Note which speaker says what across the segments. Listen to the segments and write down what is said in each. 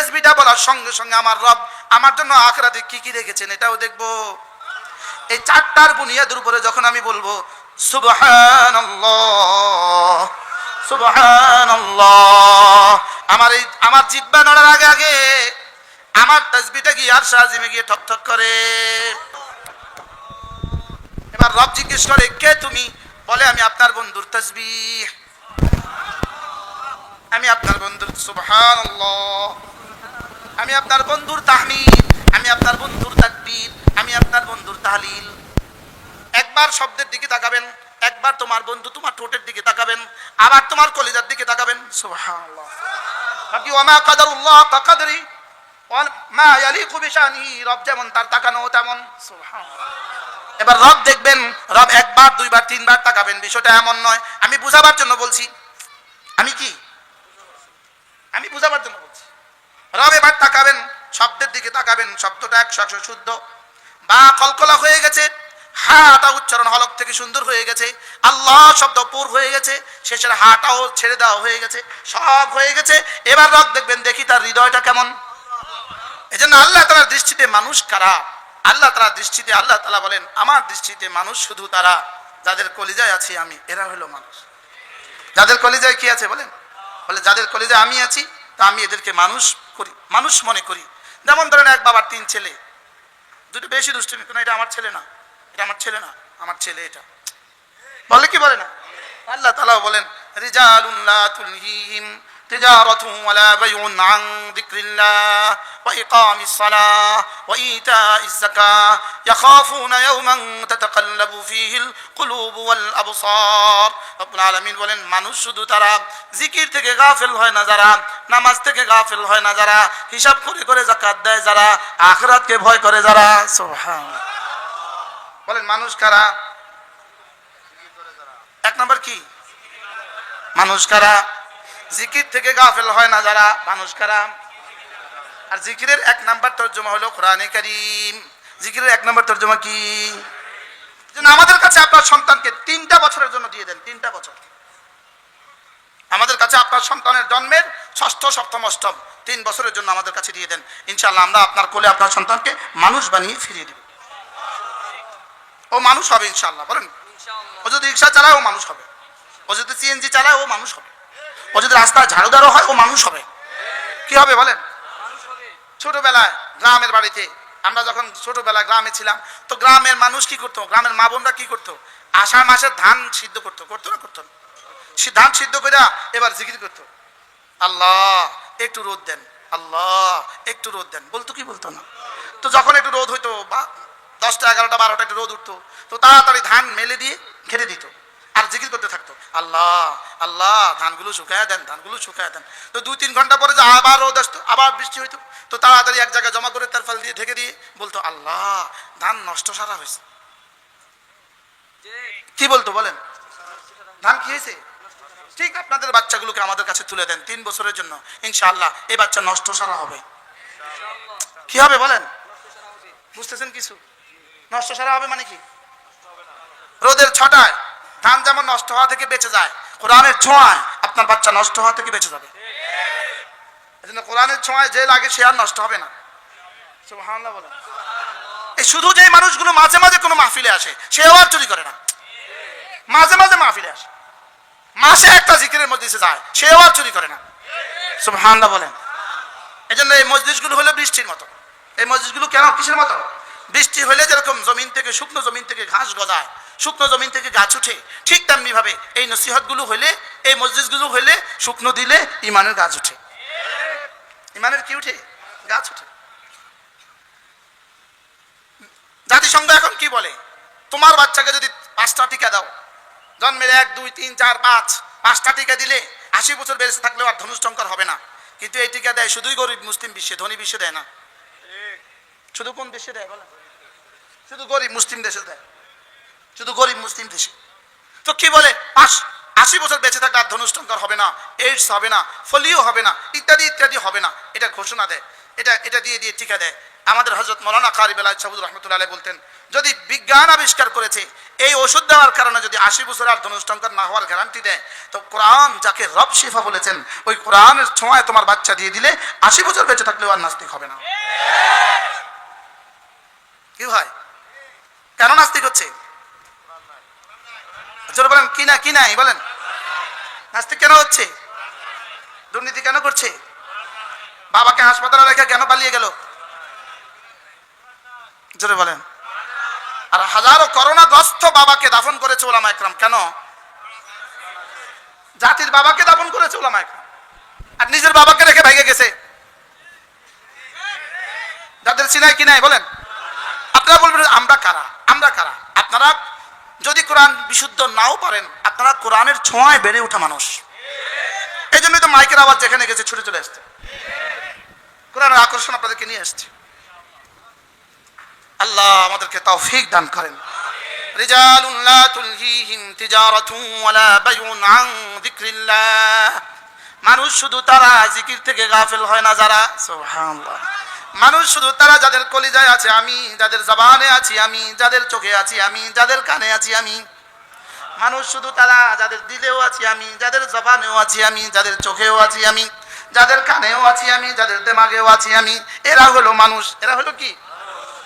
Speaker 1: তেসবিটা বলার সঙ্গে সঙ্গে আমার রব আমার জন্য আখরাতে কি কি রেখেছেন এটাও দেখব। এই চারটার বুনিয়াদের উপরে যখন আমি বলব, সুবহানাল্লাহ সুবহানাল্লাহ, আমার এই আমার জিব্বা নড়ার আগে আগে আমার তাসবিটা গিয়ে আর সাজিমে গিয়ে ঠক ঠক করে। এবার রব জিজ্ঞেস করে, কে তুমি? বলে, আমি আপনার বন্ধুর তাসবিহ আমি আপনার বন্ধুর, সুবহানাল্লাহ। আমি আপনার বন্ধুর তাহমিদ, আমি আপনার বন্ধুর তাকবীর, আমি আপনার বন্ধুর তাহলিল। একবার শব্দের দিকে তাকাবেন, একবার তোমার বন্ধু তোমার ঠোঁটের দিকে তাকাবেন, আবার তোমার কলিজার দিকে তাকাবেন। সুবহানাল্লাহ। বাকি ওমা কাদারুল্লাহ কাকাদরি মা ইয়ালিকু বিশানিহি, রব যেমন তার তাকানো তেমন। এবার রব দেখবেন, রব একবার, দুইবার, তিনবার তাকাবেন, বিষয়টা এমন নয়। আমি বুঝাবার জন্য বলছি। আমি কি? আমি বুঝাবার জন্য বলছি। রব এবার তাকাবেন, শব্দের দিকে তাকাবেন, শব্দটা একশো একশো শুদ্ধ। বা কলকলা হয়ে গেছে, হাটা উচ্চারণ হলক থেকে সুন্দর হয়ে গেছে, আল্লাহ শব্দ পুর হয়ে গেছে, শেষের হাটাও ছেড়ে দেওয়া হয়ে গেছে, সব হয়ে গেছে। এবার রব দেখবেন, দেখি তার হৃদয়টা কেমন। এই জন্য আল্লাহ তালার দৃষ্টিতে মানুষ কারা? আল্লাহ তালার দৃষ্টিতে আল্লাহ তালা বলেন, আমার দৃষ্টিতে মানুষ শুধু তারা, যাদের কলিজায় আছি আমি, এরা হলো মানুষ। যাদের কলিজায় কি আছে বলেন? বলে, যাদের কলিজায় আমি আছি তা আমি এদেরকে মানুষ করি, মানুষ মনে করি। যেমন ধরেন এক বাবার তিন ছেলে। দুটো বেশি দুষ্টুমি কেন এটা আমার ছেলে না, এটা আমার ছেলে না, আমার ছেলে এটা। বলে কি বলে না? আল্লাহ তালা বলেন তুলহিম تجارة ولا بيع عن ذكر الله وإقام الصلاة وإيتاء الزكاة يخافون يوما تتقلب فيه القلوب والأبصار رب العالمين বলেন মানুষ শুধু তারা জিকির থেকে গাফেল হয় না যারা নামাজ থেকে গাফেল হয় না যারা হিসাব করে করে জাকাত দেয় যারা আখরাতকে ভয় করে যারা সুবহান বলেন মানুষ কারা এক নম্বর কি মানুষ কারা জিকির থেকে গাফেল হয় না যারা মানুষ কারা আর জিকিরের এক নাম্বার তর্জমা হলো কোরআনে করিম। জিকিরের এক নম্বর তর্জমা কি? আমাদের কাছে আপনার সন্তানকে তিনটা বছরের জন্য দিয়ে দেন, তিনটা বছর। আমাদের কাছে আপনার সন্তানের জন্মের ষষ্ঠ, সপ্তম, অষ্টম তিন বছরের জন্য আমাদের কাছে দিয়ে দেন। ইনশাল্লাহ আমরা আপনার কোলে আপনার সন্তানকে মানুষ বানিয়ে ফিরিয়ে দেব। ও মানুষ হবে ইনশাল্লাহ বলেন। ও যদি রিক্সা চালায়, ও মানুষ হবে। ও যদি সিএনজি চালায়, ও মানুষ হবে। ও যদি রাস্তায় ঝাড়ুদারও হয়, ও মানুষ হবে। কি হবে বলেন? ছোটবেলায় গ্রামের বাড়িতে, আমরা যখন ছোটবেলায় গ্রামে ছিলাম, তো গ্রামের মানুষ কি করতো? গ্রামের মা বোনরা কি করতো? আষাঢ় মাসে ধান সিদ্ধ করতো করতো না করতো ধান সিদ্ধ করে এবার জিকির করতো। আল্লাহ, একটু রোদ দেন। আল্লাহ, একটু রোদ দেন। বলতো কি বলতো না? তো যখন একটু রোদ হইতো, বা দশটা, এগারোটা, বারোটা একটু রোদ উঠতো, তো তাড়াতাড়ি ধান মেলে দিয়ে ঘেরে দিত। আর জিকির করতে থাকতো। আল্লাহ আল্লাহ, ধানগুলো শুকায় দেন, ধানগুলো শুকায় দেন। তো দুই তিন ঘণ্টা পরে যে আবার রোদ আসতো, আবার বৃষ্টি হইতো। তো তাড়াতাড়ি এক জায়গায় জমা করে তার ফল দিয়ে ঢেকে দিয়ে বলতো, আল্লাহ, ধান নষ্ট সারা হয়েছে। কি বলতো বলেন? ধান কি হয়েছে? ঠিক আপনাদের বাচ্চাগুলোকে আমাদের কাছে তুলে দেন তিন বছরের জন্য। ইনশাআল্লাহ, এই বাচ্চা নষ্ট সারা হবে। কি হবে বলেন? বুঝতেছেন কিছু? নষ্ট সারা হবে মানে কি? রোদের ছটায়। ধান যেমন নষ্ট হওয়া থেকে বেঁচে যায়, কোরআনের ছোঁয়ায় আপনার বাচ্চা নষ্ট হওয়া থেকে বেঁচে যাবে। এজন্য কোরআনের ছোঁয়ায় যে লাগে সে আর নষ্ট হবে না। বলেন। এই শুধু যে মানুষগুলো মাঝে মাঝে কোনো মাহফিলে আসে, সেও আর চুরি করে না। মাঝে মাঝে মাহফিলে আসে। মাসে একটা জিকিরের এসে যায়, সেও আর চুরি করে না। সব সুবহানাল্লাহ বলেন। এই জন্য এই মসজিদগুলো হলো বৃষ্টির মতো। এই মসজিদগুলো কেন? কিসের মতো? বৃষ্টি হলে যেরকম জমিন থেকে, শুকনো জমিন থেকে ঘাস গজায় শুকনো জমিন থেকে গাছ উঠে ঠিক তেমনি ভাবে এই নসিহতগুলো হলে এই মসজিদগুলো হলে শুকনো দিলে ইমানের গাছ উঠে। ইমানের কি উঠে? গাছ উঠে। জাতিসংঘ এখন কি বলে? তোমার বাচ্চাকে যদি পাঁচটা টিকা দাও, জন্মের এক, দুই, তিন, চার, পাঁচ, পাঁচটা টিকা দিলে আশি বছর বেঁচে থাকলেও আর ধনুষ্টঙ্কর হবে না। কিন্তু এই টিকা দেয় শুধুই গরিব মুসলিম বিশ্বে, ধনী বিশ্বে দেয় না। শুধু কোন দেশে দেয়? বলেন শুধু গরিব মুসলিম দেশে দেয়। শুধু গরিব মুসলিম দেশে। তো কি বলে? পাঁচ আশি বছর বেঁচে থাকলে আর ধনুষ্টঙ্কর হবে না এইডস হবে না ফলিও হবে না ইত্যাদি ইত্যাদি হবে না। এটা ঘোষণা দেয় এটা এটা দিয়ে দিয়ে টিকা দেয়। আমাদের হজরত মৌলানা কারি বেলায় সাবুদ রহমতুল্লাহ বলতেন যদি বিজ্ঞান আবিষ্কার করেছে এই ওষুধ দেওয়ার কারণে যদি আশি বছর আর ধনুষ্টঙ্কর না হওয়ার গ্যারান্টি দেয় তো কোরআন যাকে রব শিফা বলেছেন ওই কোরআনের ছোঁয়ায় তোমার বাচ্চা দিয়ে দিলে আশি বছর বেঁচে থাকলেও আর নাস্তিক হবে না। কি ভাই? কেন নাস্তিক হচ্ছে? জোরে বলেন, কি না কি নাই, বলেন। নাস্তিক কেন হচ্ছে? দুর্নীতি কেন করছে? বাবাকে হাসপাতালে রেখে কেন পালিয়ে গেল? জোরে বলেন। আর হাজারো করোনাগ্রস্ত বাবাকে দাফন করেছে ওলামা একরাম। কেন? জাতির বাবাকে দাফন করেছে ওলামা একরাম। আর নিজের বাবাকে রেখে ভেঙে গেছে। যাদের চিনাই কি নাই, বলেন। আপনারা বলবেন, আমরা কারা? আমরা কারা? আপনারা যদি কোরআন বিশুদ্ধ নাও পারেন আপনারা কোরআনের ছোঁয়ায় বেড়ে ওঠা মানুষ এই জন্যই তো মাইকের আওয়াজ যেখানে গেছে ছুটে চলে আসছে কোরআনের আকর্ষণ আপনাদেরকে নিয়ে আসছে আল্লাহ আমাদেরকে তৌফিক দান করেন رجال لا تلهيهم تجارة ولا بيع عن ذكر الله মানুষ শুধু তারা জিকির থেকে গাফেল হয় না যারা সুবহানাল্লাহ মানুষ শুধু তারা যাদের কলিজায় আছে, আমি যাদের জবানে আছি, আমি যাদের চোখে আছি, আমি যাদের কানে আছি, আমি। মানুষ শুধু তারা যাদের দিলেও আছি, আমি যাদের জবানেও আছি, আমি যাদের চোখেও আছি, আমি যাদের কানেও আছি, আমি যাদের দেমাগেও আছি, আমি। এরা হলো মানুষ। এরা হলো কি?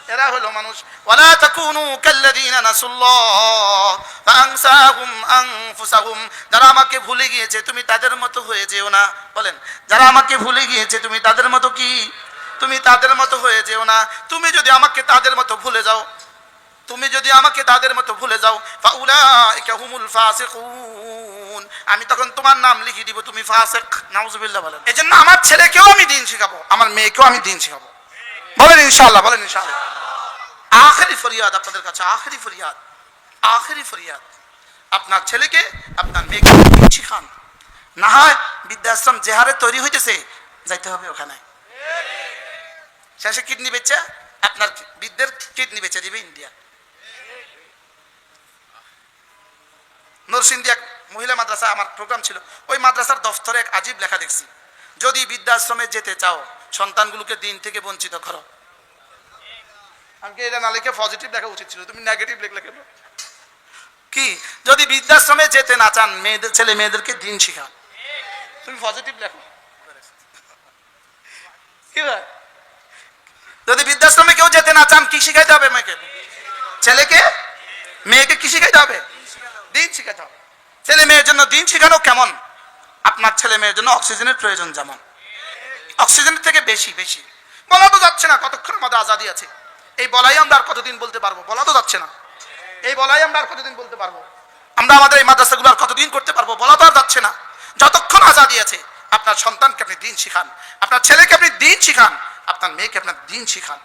Speaker 1: এরা হলো মানুষ। ওয়ালা তাকুনু কাল্লাযীনা নাসুল্লাহ ফাআনসাহুম আনফুসাহুম। যারা আমাকে ভুলে গিয়েছে, তুমি তাদের মতো হয়ে যেও না। বলেন, যারা আমাকে ভুলে গিয়েছে, তুমি তাদের মতো কি? তুমি তাদের মতো হয়ে যেও না। তুমি যদি আমাকে তাদের মতো ভুলে যাও, তুমি যদি আমাকে তাদের মতো ভুলে যাও হুমুল আমি তখন তোমার নাম লিখে দিব, তুমি ফাসিক। নাউজুবিল্লাহ বলেন। এজন্য আমার ছেলেকেও আমি দিন শেখাবো, আমার মেয়েকেও আমি দিন শেখাবো। বলেন ইনশাআল্লাহ বলেন ইনশাআল্লাহ। আখেরি ফরিয়াদ আপনাদের কাছে, আখেরি ফরিয়াদ আখেরি ফরিয়াদ। আপনার ছেলেকে, আপনার মেয়েকে শিখান। না হয় বৃদ্ধাশ্রম যে হারে তৈরি হইতেছে, যাইতে হবে ওখানে। শেষে কিডনি বেচা, আপনার বৃদ্ধের কিডনি বেচে দিবে ইন্ডিয়া। নরসিংদী এক মহিলা মাদ্রাসা, আমার প্রোগ্রাম ছিল। ওই মাদ্রাসার দফতরে এক আজীব লেখা দেখছি। যদি বৃদ্ধাশ্রমে যেতে চাও, সন্তানগুলোকে দিন থেকে বঞ্চিত করো। আমাকে এটা না লিখে পজিটিভ লেখা উচিত ছিল। তুমি নেগেটিভ লিখলে কেন? কি? যদি বৃদ্ধাশ্রমে যেতে না চান, মেয়েদের, ছেলে মেয়েদেরকে দিন শিখা তুমি পজিটিভ লেখো। কি ভাই যদি বৃদ্ধাশ্রমে কেউ যেতে না চান, কি শিখাইতে হবে মেয়েকে? ছেলেকে? মেয়েকে কি শিখাইতে হবে? দিন শিখাতে হবে। ছেলে মেয়ের জন্য দিন শিখানো কেমন? আপনার ছেলে মেয়ের জন্য অক্সিজেনের প্রয়োজন যেমন। অক্সিজেনের থেকে বেশি বেশি। বলা তো যাচ্ছে না কতক্ষণ আমাদের আজাদি আছে। এই বলাই আমরা আর কতদিন বলতে পারব? বলা তো যাচ্ছে না। এই বলাই আমরা আর কতদিন বলতে পারব? আমরা আমাদের এই মাদ্রাসাগুলো আর কতদিন করতে পারব? বলা তো আর যাচ্ছে না। যতক্ষণ আজাদি আছে, আপনার সন্তানকে আপনি দিন শিখান। আপনার ছেলেকে আপনি দিন শিখান। আপনার মেয়েকে আপনার দিন শিখান।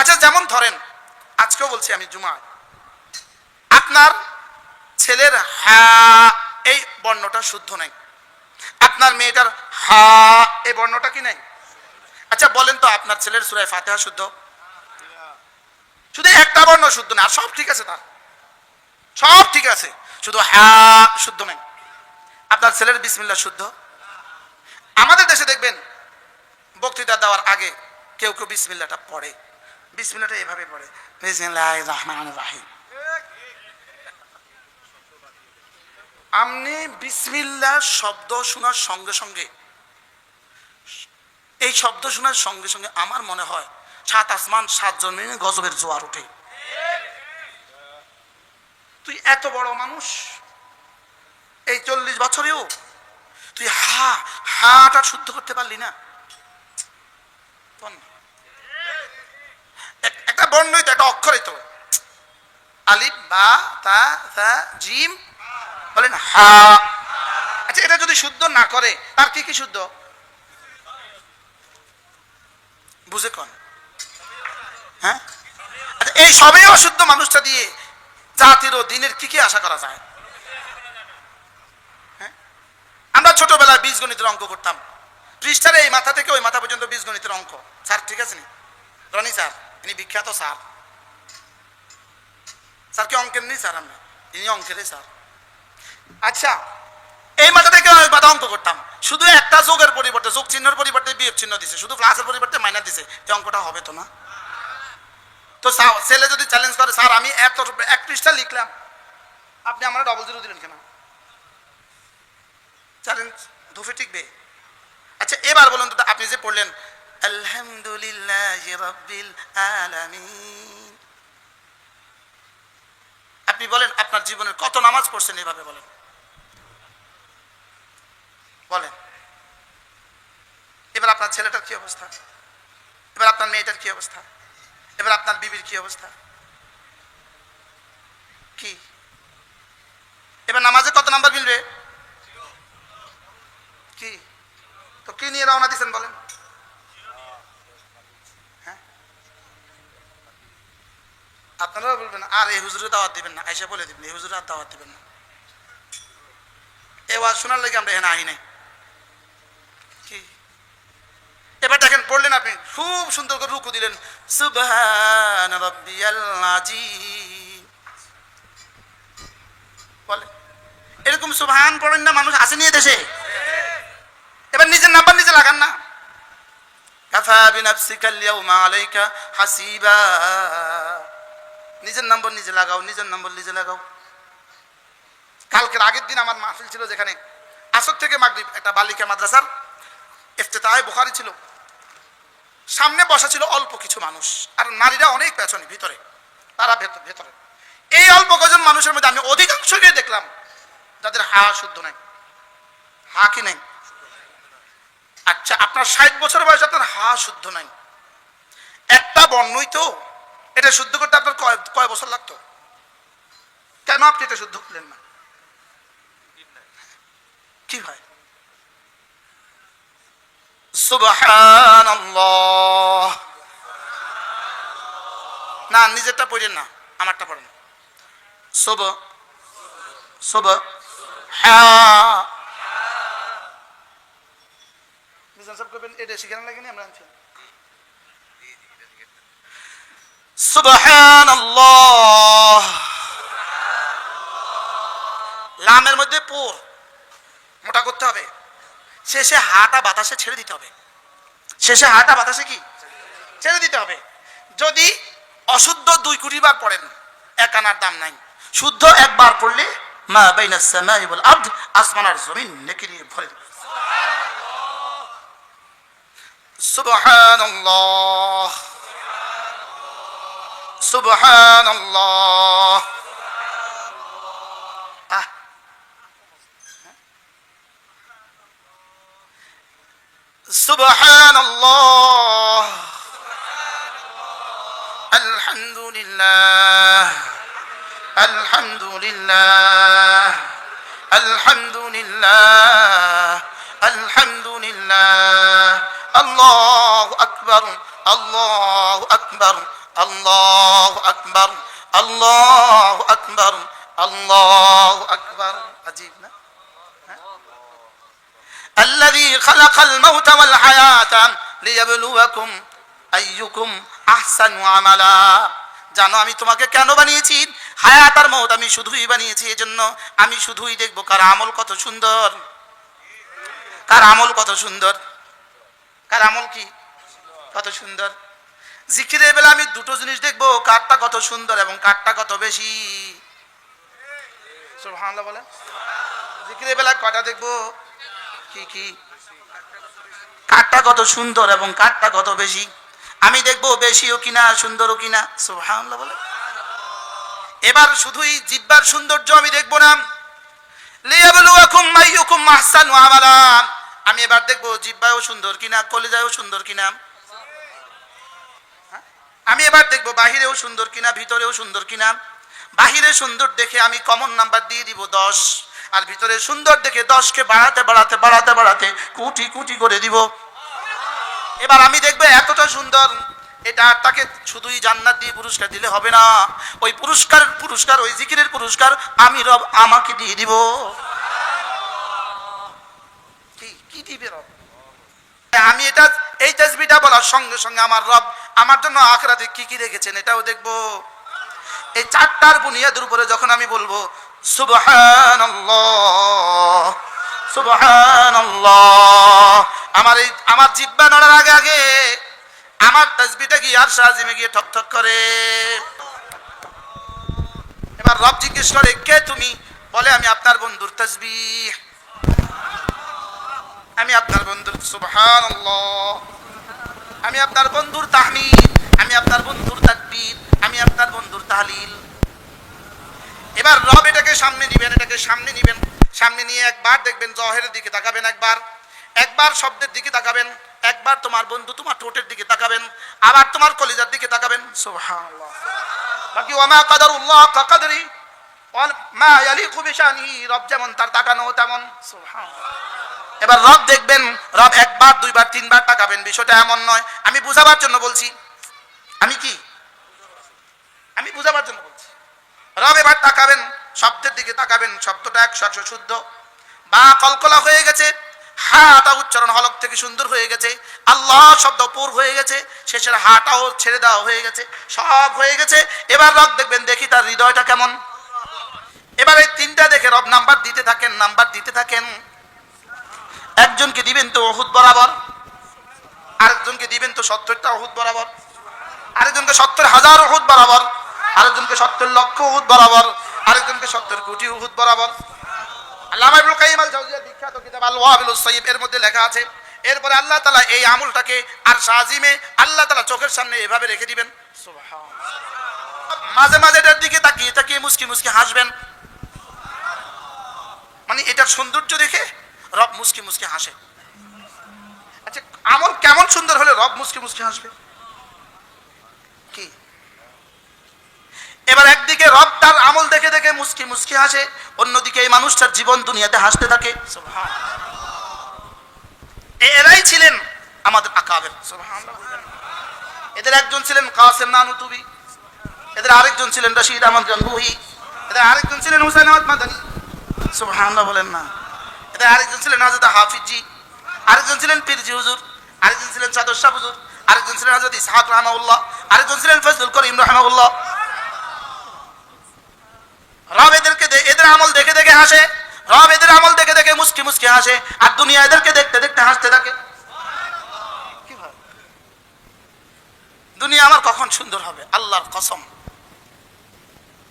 Speaker 1: আচ্ছা যেমন ধরেন, আজকেও বলছি আমি জুমায়। আপনার ছেলের হা, এই বর্ণটা শুদ্ধ নাই। আপনার মেয়েটার হা, এই বর্ণটা কি নাই? আচ্ছা বলেন তো, আপনার ছেলের সুরায় ফাতেহা শুদ্ধ? শুধু একটা বর্ণ শুদ্ধ না সব ঠিক আছে তার। সব ঠিক আছে, শুধু হা শুদ্ধ নেই। আপনার ছেলের বিসমিল্লা শুদ্ধ? আমাদের দেশে দেখবেন, বক্তৃতা দেওয়ার আগে কেউ কেউ বিসমিল্লাটা পড়ে। বিসমিল্লাটা এভাবে পড়ে। বিসমিল্লাহ রহমান রাহিম। আপনি শব্দ শোনার সঙ্গে সঙ্গে, এই শব্দ শোনার সঙ্গে সঙ্গে আমার মনে হয় সাত আসমান সাত জন্মে গজবের জোয়ার ওঠে। তুই এত বড় মানুষ, এই চল্লিশ বছরেও তুই হা, হাটা শুদ্ধ করতে পারলি না। না। বর্ণই তো একটা অক্ষরই তো আলিফ, বা, তা তা, জিম, বলেন হা। আচ্ছা এটা যদি শুদ্ধ না করে, তার কি কি শুদ্ধ? বুঝে কন। হ্যাঁ? আচ্ছা এই সবই অশুদ্ধ মানুষটা দিয়ে জাতির ও দিনের কি কি আশা করা যায়? হ্যাঁ? আমরা ছোটবেলায় বীজগণিতের অঙ্ক করতাম। পৃষ্ঠারে এই মাথা থেকে ওই মাথা পর্যন্ত বীজগণিতের অঙ্ক। স্যার, ঠিক আছে নি? রনি স্যার। ইনি বিখ্যাত স্যার। স্যার কি অঙ্কের নেই স্যার আমরা। ইনি অঙ্কেরই স্যার। আচ্ছা এই মাথা থেকে ওই মাথা অঙ্ক করতাম। শুধু একটা যোগের পরিবর্তে, যোগ চিহ্নের পরিবর্তে বিয়োগ চিহ্ন দিছে। শুধু প্লাসের পরিবর্তে মাইনাস দিছে। এই অঙ্কটা হবে তো না? তো ছেলে যদি চ্যালেঞ্জ করে, স্যার, আমি এত এক পৃষ্ঠা লিখলাম। আপনি আমার ডবল জিরো দিলেন কেন? চ্যালেঞ্জ ধুফে টিকবে। আচ্ছা এবার বলুন তো, আপনি যে পড়লেন আলহামদুলিল্লাহ রব্বিল আলামিন। আপনি বলেন, আপনার জীবনের কত নামাজ পড়ছেন এভাবে বলেন। বলেন। এবার আপনার ছেলেটার কি অবস্থা? এবার আপনার মেয়েটার কি অবস্থা? এবার আপনার বিবির কি অবস্থা? কি? এবার নামাজে কত নাম্বার মিলবে? কি? তো কি নিয়ে রওনা দিচ্ছেন বলেন? আপনারাও বলবেন, আর এই হুজুরে দাওয়াত দিবেন না। এসে বলে দিবেন, এই হুজুরে আর দাওয়াত দিবেন না। এ ওয়াজ শোনার লাগে আমরা এখানে আহি নাই। এবার দেখেন, পড়লেন আপনি, খুব সুন্দর করে রুকু দিলেন। সুবহান রাব্বিয়াল আযীম। বলে, এরকম সুবহান পড়েন না, মানুষ আসেনি দেশে এবার নিজের নাম্বার নিজে লাগান না। কাফা বিনাফসিকা আল-ইয়াউমা আলাইকা হাসিবা। নিজের নম্বর নিজে লাগাও, নিজের নম্বর নিজে লাগাও। কালকের আগের দিন আমার মাহফিল ছিল যেখানে আসর থেকে মাগরিব, একটা বালিকা মাদ্রাসার ইফতেতাহে বুখারি ছিল। সামনে বসা ছিল অল্প কিছু মানুষ, আর নারীরা অনেক পেছনে, ভিতরে, তারা ভেতর- ভেতরে। এই অল্প কজন মানুষের মধ্যে আমি অধিকাংশকে দেখলাম যাদের হা শুদ্ধ নাই। হা কি নাই? আচ্ছা আপনার ষাট বছর বয়স আপনার হা শুদ্ধ নাই। একটা বর্ণই তো এটা শুদ্ধ করতে আপনার কয় বছর লাগতো? কেন আপনি এটা শুদ্ধ করলেন না? কি হয়? না, নিজেরটা পড়েন না, আমারটা পড়েন সুব সুব হ্যাঁ সাহেব করবেন এটা শিখানো লাগেনি, আমরা আনছি। লামের মধ্যে পুর। মোটা করতে হবে। শেষে হাটা বাতাসে ছেড়ে দিতে হবে। শেষে হাটা বাতাসে কি? ছেড়ে দিতে হবে। যদি অশুদ্ধ দুই কোটি বার পড়েন, এক আনার দাম নাই। শুদ্ধ একবার পড়লে মা বাইনা সামাই ওয়াল আরদ, আসমান আর জমিন নেকি নিয়ে ভরে সুবহানাল্লাহ। সুবহানাল্লাহ। أكبر عجيب না الذي خلق الموت والحياة ليبلوكم أيكم أحسن عملا জানো আমি তোমাকে কেন বানিয়েছি হায়াত আর মৌত আমি শুধুই বানিয়েছি এজন্য আমি শুধুই দেখবো কার আমল কত সুন্দর কার আমল কত সুন্দর কার আমল কি কত সুন্দর জিকিরের বেলা আমি দুটো জিনিস দেখবো কারটা কত সুন্দর এবং কারটা কত বেশি সুবহানাল্লাহ বলেন। জিকিরের বেলা কয়টা দেখব? কি কি? কাঠটা কত সুন্দর এবং কাঠটা কত বেশি? আমি দেখব বেশিও কিনা, সুন্দরও কিনা। সুবহানাল্লাহ বলে এবার শুধুই জিব্বার সৌন্দর্য আমি দেখব না। আমি এবার দেখব জিব্বাও সুন্দর কিনা কলিজাও সুন্দর কিনা। হ্যাঁ? আমি এবার দেখব বাহিরেও সুন্দর কিনা, ভিতরেও সুন্দর কিনা। বাহিরে সুন্দর দেখে আমি কমন নাম্বার দিয়ে দিব দশ, আর ভিতরে সুন্দর দেখে দশকে বাড়াতে বাড়াতে বাড়াতে বাড়াতে কুটি কুটি করে দিব। এবার আমি দেখব এতটা সুন্দর, এটা তাকে শুধুই জান্নাত দিয়ে পুরস্কার দিলে হবে না। ওই পুরস্কার পুরস্কার, ওই জিকিরের পুরস্কার আমি রব আমাকে দিয়ে দিব। কি দিবে রব? আমি এটা, এই তাসবিটা বলার সঙ্গে সঙ্গে আমার রব আমার জন্য আখরাতে কি কি রেখেছেন এটাও দেখব। এই চারটার বুনিয়াদের উপরে যখন আমি বলব আমার এই, আমার জিব্বা নড়ার আগে আগে, আমার তসবিটা আর সাজিমে গিয়ে ঠক ঠক করে। এবার রব জিজ্ঞেস করে, কে তুমি? বলে, আমি আপনার বন্ধুর তসবি আমি আপনার বন্ধুর সুবহান আমি আপনার বন্ধুর তাহমিদ আমি আপনার বন্ধুর তাকবীর আমি আপনার বন্ধুর তাহলিল এবার রব এটাকে সামনে নিবেন, এটাকে সামনে নিবেন। সামনে নিয়ে একবার দেখবেন জহেরের দিকে তাকাবেন একবার। একবার শব্দের দিকে তাকাবেন, একবার তোমার বন্ধু তোমার ঠোঁটের দিকে তাকাবেন, আবার তোমার কলিজার দিকে তাকাবেন। বাকি ওয়ামা কাদারুল্লাহ কাকাদরি মা ইয়ালিকু বিশানিহি, রব যেমন তার তাকানো তেমন। এবার রব দেখবেন, রব একবার, দুইবার, তিনবার তাকাবেন, বিষয়টা এমন নয়। আমি বুঝাবার জন্য বলছি। আমি কি? আমি বুঝাবার জন্য বলছি। রব এবার তাকাবেন শব্দের দিকে তাকাবেন, শব্দটা একশো একশো শুদ্ধ। বা কলকলা হয়ে গেছে, হাটা উচ্চারণ হলক থেকে সুন্দর হয়ে গেছে, আল্লাহ শব্দ পুর হয়ে গেছে, শেষের হাটাও ছেড়ে দেওয়া হয়ে গেছে, সব হয়ে গেছে। এবার রব দেখবেন, দেখি তার হৃদয়টা কেমন। এবার এই তিনটা দেখে রব নাম্বার দিতে থাকেন, নাম্বার দিতে থাকেন। একজনকে দিবেন তো ওহুদ বরাবর, আরেকজনকে দিবেন তো সত্তরটা ওহুদ বরাবর, আরেকজনকে সত্তর হাজার ওহুদ বরাবর, আরেকজনকে সত্তর লক্ষ ওহুদ বরাবর। আরেকজনকে সত্তর কোটি ওহুদ বরাবর। আল্লামা ইবনুল আল জাওজিয়ার বিখ্যাত কিতাব আল ওয়াবিলুস এর মধ্যে লেখা আছে, এরপরে আল্লাহ তাআলা এই আমলটাকে আর সাজিমে আল্লাহ তাআলা চোখের সামনে এভাবে রেখে দিবেন। মাঝে মাঝে এটার দিকে তাকিয়ে তাকিয়ে মুস্কি মুস্কি হাসবেন। মানে এটার সৌন্দর্য দেখে রব মুস্কি মুস্কি হাসে। আচ্ছা আমল কেমন সুন্দর হলে রব মুস্কি মুস্কি হাসবে? এবার একদিকে রব তার আমল দেখে দেখে মুস্কি মুস্কি হাসে, অন্যদিকে এই মানুষটার জীবন দুনিয়াতে হাসতে থাকে। এরাই ছিলেন আমাদের আকাবের। এদের একজন ছিলেন কাসেম নানুতুবি, এদের আরেকজন ছিলেন রশিদ আহমদ গঙ্গুহি, এদের আরেকজন ছিলেন হুসেন আহমদ মাদানী। সুবহানাল্লাহ বলেন না। এদের আরেকজন ছিলেন হাজরত হাফিজি, আরেকজন ছিলেন পীরজি হুজুর, আরেকজন ছিলেন চাদর শাহ হুজুর, আরেকজন ছিলেন হাজরত ইসহাক রহমাউল্লাহ আরেকজন ছিলেন ফজলুল করিম রহমাউল্লাহ রব এদেরকে এদের আমল দেখে দেখে হাসে। রব এদের আমল দেখে দেখে মুস্কি মুস্কি হাসে। আর দুনিয়া এদেরকে দেখতে দেখতে হাসতে থাকে। দুনিয়া আমার কখন সুন্দর হবে? আল্লাহর কসম।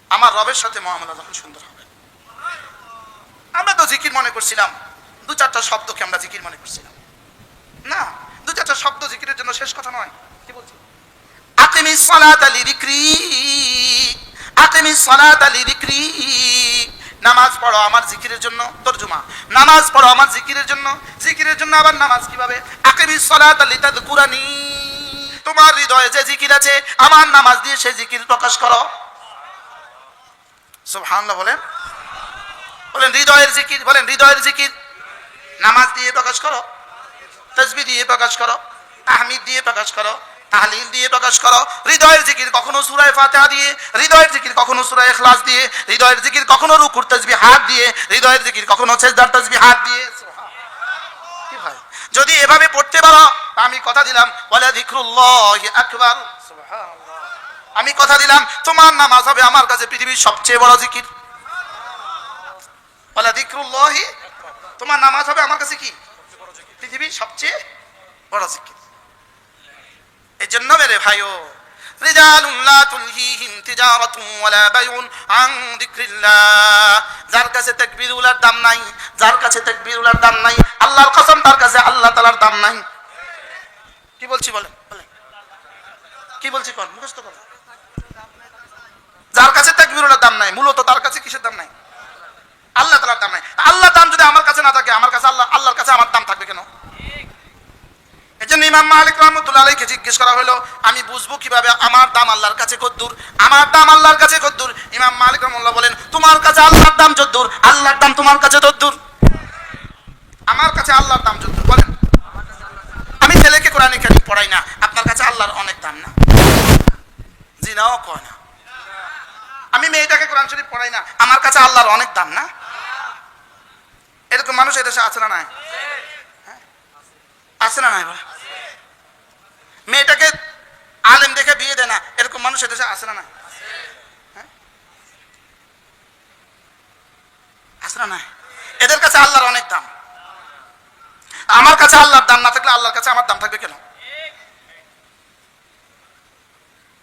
Speaker 1: আমার রবের সাথে মহামলা যখন সুন্দর হবে। আমরা তো জিকির মনে করছিলাম। দু চারটা শব্দকে আমরা জিকির মনে করছিলাম। না, দু চারটা শব্দ জিকিরের জন্য শেষ কথা নয়। কি বলছি? আকিমি সালাত আলি যিকরি আকিমি সালাত আলি যিকরি। নামাজ পড়ো আমার জিকিরের জন্য, তরজমা। নামাজ পড়ো আমার জিকিরের জন্য জিকিরের জন্য আবার নামাজ কীভাবে? আকিমি সালাত আলি তাদকুরানি তোমার হৃদয়ে যে জিকির আছে, আমার নামাজ দিয়ে সেই জিকির প্রকাশ করো। সুবহানাল্লাহ বলেন। বলেন, হৃদয়ের জিকির বলেন, হৃদয়ের জিকির নামাজ দিয়ে প্রকাশ করো তসবি দিয়ে প্রকাশ করো, তাহমিদ দিয়ে প্রকাশ করো। তাহলিল দিয়ে প্রকাশ করো। হৃদয়ের জিকির কখনো সুরায় ফাতিহা দিয়ে হৃদয়ের জিকির কখনো সুরায় ইখলাস দিয়ে হৃদয়ের জিকির কখনো রুকুর তসবি হাত দিয়ে হৃদয়ের জিকির কখনো সেজদার তসবি হাত দিয়ে। কি ভাই? যদি এভাবে পড়তে পারো আমি কথা দিলাম বলে যিকরুল্লাহি আকবার। আমি কথা দিলাম তোমার নামাজ হবে আমার কাছে পৃথিবীর সবচেয়ে বড় জিকির। বলে যিকরুল্লাহি তোমার নামাজ হবে আমার কাছে কি? পৃথিবীর সবচেয়ে বড় জিকির। এজন্য মেরে ভাইও যার কাছে তেকবির উলার দাম নাই, যার কাছে উলার দাম নাই, আল্লাহর তার কাছে আল্লাহ তালার দাম নাই। কি বলছি কি বলছি যার কাছে দাম নাই, মূলত তার কাছে কিসের দাম নাই? আল্লাহ তালার দাম নাই। আল্লাহ দাম যদি আমার কাছে না থাকে, আমার কাছে আল্লাহ, আল্লাহর কাছে আমার দাম থাকবে কেন? জন্য ইমাম মালিক রহমতুল্লাহ আলাইকে জিজ্ঞেস করা হলো, আমি বুঝব কীভাবে আমার দাম আল্লাহর কাছে কদ্দুর? আমার দাম আল্লাহর কাছে কদ্দুর? ইমাম মালিক রহমুল্লাহ বলেন, তোমার কাছে আল্লাহর দাম যদ্দুর, আল্লাহর দাম তোমার কাছে তদ্দুর। আমার কাছে আল্লাহর দাম যদ্দুর, বলেন। আমি ছেলেকে কোরআন পড়াই না, আপনার কাছে আল্লাহর অনেক দাম না। জিনাও কয় না। আমি মেয়েটাকে কোরআন শরীফ পড়াই না, আমার কাছে আল্লাহর অনেক দাম না। এরকম মানুষ এদেশে আছে না নাই? হ্যাঁ? আছে না নাই বলে? মেয়েটাকে আলেম দেখে বিয়ে দেয় না, এরকম মানুষ এদেশে আছে না হ্যাঁ? না এদের কাছে আল্লাহর অনেক দাম। আমার কাছে আল্লাহর দাম না থাকলে আল্লাহর কাছে আমার দাম থাকবে কেন?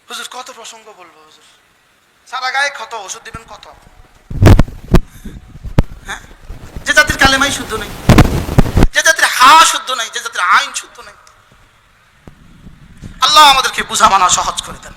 Speaker 1: হুজুর, কত প্রসঙ্গ বলব হুজুর। সারা গায়ে কত ওষুধ দিবেন কত? হ্যাঁ? যে জাতির কালেমাই শুদ্ধ নেই, যে জাতির হা শুদ্ধ নাই, যে জাতির আইন শুদ্ধ নাই। আল্লাহ আমাদেরকে বুঝা মানা সহজ করে দেন।